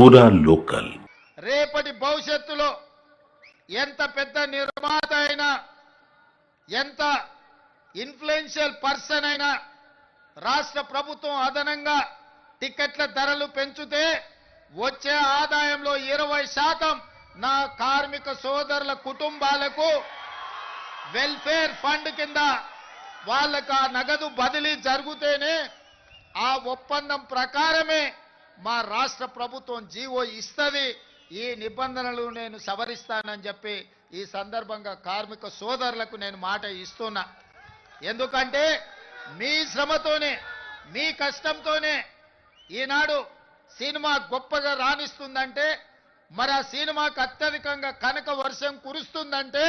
పూరా లోకల్. రేపటి భవిష్యత్తులో ఎంత పెద్ద నిర్మాత అయినా ఎంత ఇన్ఫ్లుయెన్షియల్ పర్సన్ అయినా రాష్ట్ర ప్రభుత్వం అదనంగా టికెట్ల ధరలు పెంచుతే వచ్చే ఆదాయంలో ఇరవై శాతం నా కార్మిక సోదరుల కుటుంబాలకు వెల్ఫేర్ ఫండ్ కింద వాళ్ళకు ఆ నగదు బదిలీ జరిగితేనే ఆ ఒప్పందం ప్రకారమే మా రాష్ట్ర ప్రభుత్వం జీవో ఇస్తుంది ఈ నిబంధనలు నేను సవరిస్తానని చెప్పి ఈ సందర్భంగా కార్మిక సోదరులకు నేను మాట ఇస్తున్నా. ఎందుకంటే మీ శ్రమతోనే మీ కష్టంతోనే ఈనాడు సినిమా గొప్పగా రాణిస్తుందంటే మరి ఆ సినిమాకు అత్యధికంగా కనక వర్షం కురుస్తుందంటే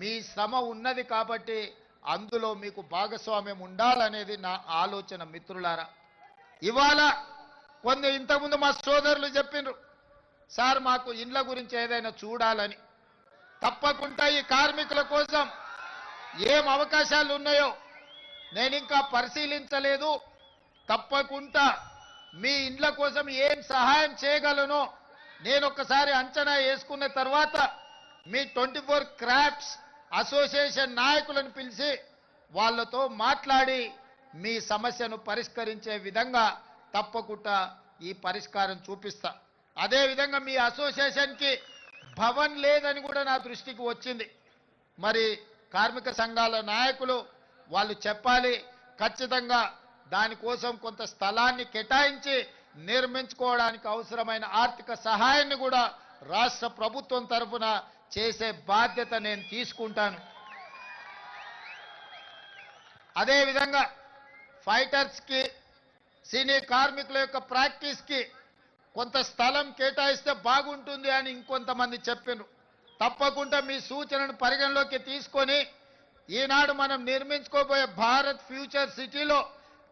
మీ శ్రమ ఉన్నది కాబట్టి అందులో మీకు భాగస్వామ్యం ఉండాలనేది నా ఆలోచన మిత్రులారా. ఇవాళ కొన్ని ఇంతకుముందు మా సోదరులు చెప్పిండ్రు సార్ మాకు ఇండ్ల గురించి ఏదైనా చూడాలని. తప్పకుండా ఈ కార్మికుల కోసం ఏం అవకాశాలు ఉన్నాయో నేను ఇంకా పరిశీలించలేదు. తప్పకుండా మీ ఇండ్ల కోసం ఏం సహాయం చేయగలనో నేను ఒకసారి అంచనా వేసుకున్న తర్వాత మీ ట్వంటీ ఫోర్ క్రాఫ్ట్స్ అసోసియేషన్ నాయకులను పిలిచి వాళ్ళతో మాట్లాడి మీ సమస్యను పరిష్కరించే విధంగా తప్పకుండా ఈ పరిష్కారం చూపిస్తా. అదేవిధంగా మీ అసోసియేషన్కి భవన్ లేదని కూడా నా దృష్టికి వచ్చింది. మరి కార్మిక సంఘాల నాయకులు వాళ్ళు చెప్పాలి ఖచ్చితంగా దానికోసం కొంత స్థలాన్ని కేటాయించి నిర్మించుకోవడానికి అవసరమైన ఆర్థిక సహాయాన్ని కూడా రాష్ట్ర ప్రభుత్వం తరఫున చేసే బాధ్యత నేను తీసుకుంటాను. అదేవిధంగా ఫైటర్స్కి సినీ కార్మికుల యొక్క ప్రాక్టీస్కి కొంత స్థలం కేటాయిస్తే బాగుంటుంది అని ఇంకొంతమంది చెప్పారు తప్పకుండా మీ సూచనను పరిగణలోకి తీసుకొని ఈనాడు మనం నిర్మించుకోబోయే భారత్ ఫ్యూచర్ సిటీలో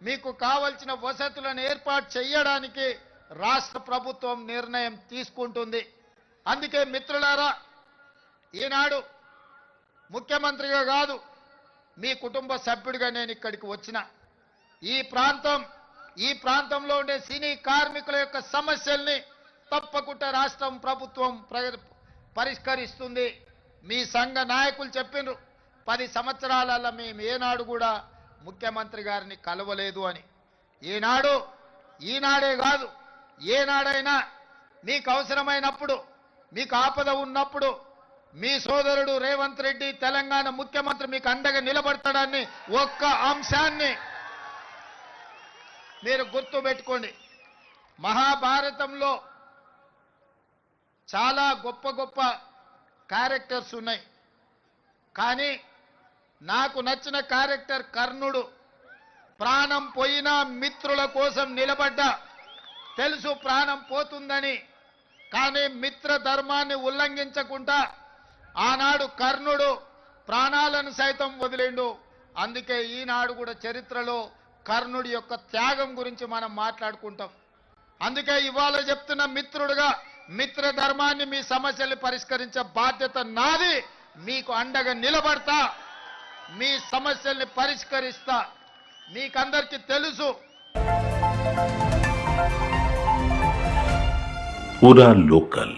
మీకు కావలసిన వసతులను ఏర్పాటు చేయడానికి రాష్ట్ర ప్రభుత్వం నిర్ణయం తీసుకుంటుంది. అందుకే మిత్రులారా ఈనాడు ముఖ్యమంత్రిగా కాదు మీ కుటుంబ సభ్యుడిగా నేను ఇక్కడికి వచ్చిన. ఈ ప్రాంతం ఈ ప్రాంతంలో ఉండే సినీ కార్మికుల యొక్క సమస్యల్ని తప్పకుండా రాష్ట్రం ప్రభుత్వం పరిష్కరిస్తుంది. మీ సంఘ నాయకులు చెప్పిండ్రు పది సంవత్సరాలలో మేము ఏనాడు కూడా ముఖ్యమంత్రి గారిని కలవలేదు అని. ఈనాడు ఈనాడే కాదు ఏనాడైనా మీకు అవసరమైనప్పుడు మీకు ఆపద ఉన్నప్పుడు మీ సోదరుడు రేవంత్ రెడ్డి తెలంగాణ ముఖ్యమంత్రి మీకు అండగా నిలబడతాడని ఒక్క అంశాన్ని మీరు గుర్తు పెట్టుకోండి. మహాభారతంలో చాలా గొప్ప గొప్ప క్యారెక్టర్స్ ఉన్నాయి. కానీ నాకు నచ్చిన క్యారెక్టర్ కర్ణుడు. ప్రాణం పోయినా మిత్రుల కోసం నిలబడ్డా. తెలుసు ప్రాణం పోతుందని. కానీ మిత్ర ధర్మాన్ని ఉల్లంఘించకుండా ఆనాడు కర్ణుడు ప్రాణాలను సైతం వదిలిండు. అందుకే ఈనాడు కూడా చరిత్రలో కర్ణుడి యొక్క త్యాగం గురించి మనం మాట్లాడుకుంటాం. అందుకే ఇవాళ చెప్తున్న మిత్రుడుగా మిత్ర ధర్మాన్ని మీ సమస్యల్ని పరిష్కరించే బాధ్యత నాది. మీకు అండగా నిలబడతా మీ సమస్యల్ని పరిష్కరిస్తా. మీకందరికీ తెలుసు. పూరా లోకల్.